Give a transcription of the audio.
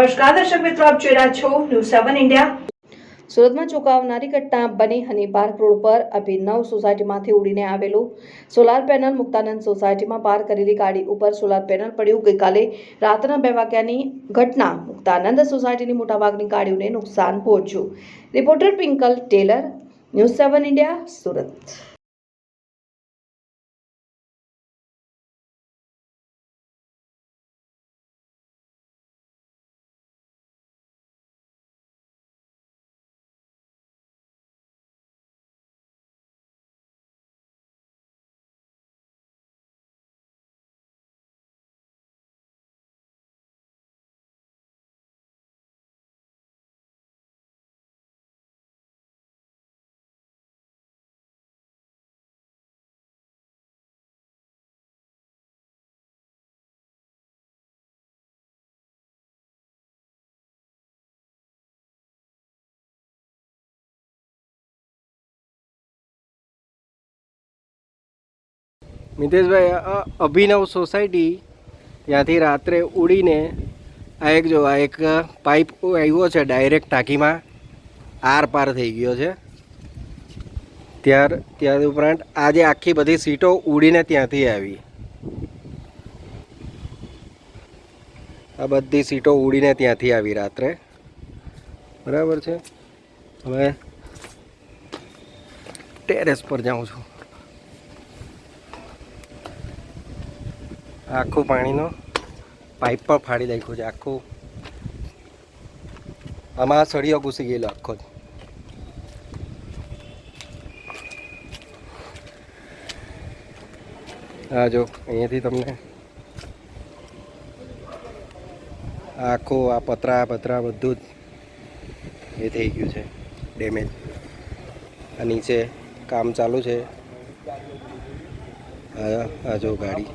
નમસ્કાર, દર્શક મિત્રો, આપ જોઈ રહ્યા છો ન્યૂઝ સેવન ઇન્ડિયા સુરતમાં ચોંકાવનારી ઘટના બની હની પાર્ક રોડ પર અભિનવ સોસાયટીમાંથી ઉડીને આવેલું સોલાર પેનલ મુક્તાનંદ સોસાયટીમાં પાર કરેલી ગાડી ઉપર સોલાર પેનલ પડ્યું. ગઈકાલે રાતના બે વાગ્યાની ઘટના મુક્તાનંદ સોસાયટીની મોટાભાગની ગાડીઓને નુકસાન પહોંચ્યું. Reporter Pinkal Taylor news seven India Surat. મિતેશભાઈ Abhinav society ત્યાંથી રાત્રે ઉડીને આ એક જો, આ એક પાઇપ આવ્યો છે ડાયરેક્ટ ટાંકીમાં, આર પાર થઈ ગયો છે. ત્યાર ત્યાર ઉપરાંત આજે આખી બધી સીટો ઉડીને ત્યાંથી આવી. આ બધી સીટો ઉડીને ત્યાંથી આવી રાત્રે. બરાબર છે? હવે ટેરેસ પર જાઉં છું. આખું પાણીનો પાઇપ પણ ફાડી નાખ્યો છે, આખું. આમાં સળિયો ઘૂસી ગયેલો આખો જ. હા જો, અહીંયાથી તમને આખું આ પતરા પતરા બધું જ એ થઈ ગયું છે ડેમેજ આ નીચે કામ ચાલુ છે. હા જો ગાડી.